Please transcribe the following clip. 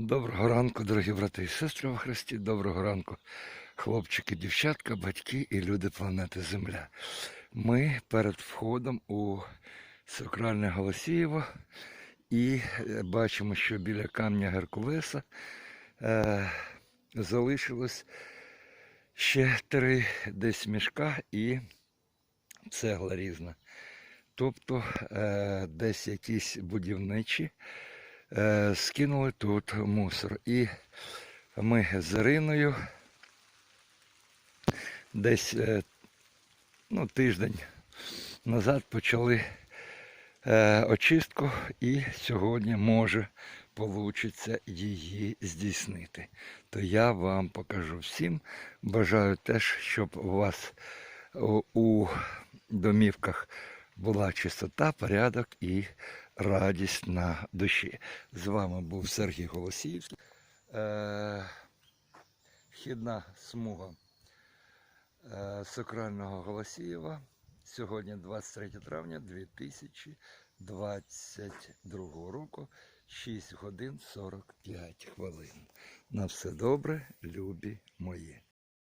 Доброго ранку, дорогі брати і сестри во Христі. Доброго ранку, хлопчики, дівчатка, батьки і люди планети Земля. Ми перед входом у сакральне Голосієво і е, бачимо, що біля камня Геркулеса е, залишилось ще три десь мішка і цегла різна. Тобто е, десь якісь будівничі скинули тут мусор. І ми з Іриною десь е, ну, тиждень назад почали е, очистку і сьогодні може получиться її здійснити. То я вам покажу всім. Бажаю теж, щоб у вас у домівках була чистота, порядок і радість на душі. З вами був Сергій Голосіївський. Е, вхідна смуга е, Сакрального Голосієва. Сьогодні 23 травня 2022 року, 6 годин 45 хвилин. На все добре, любі мої.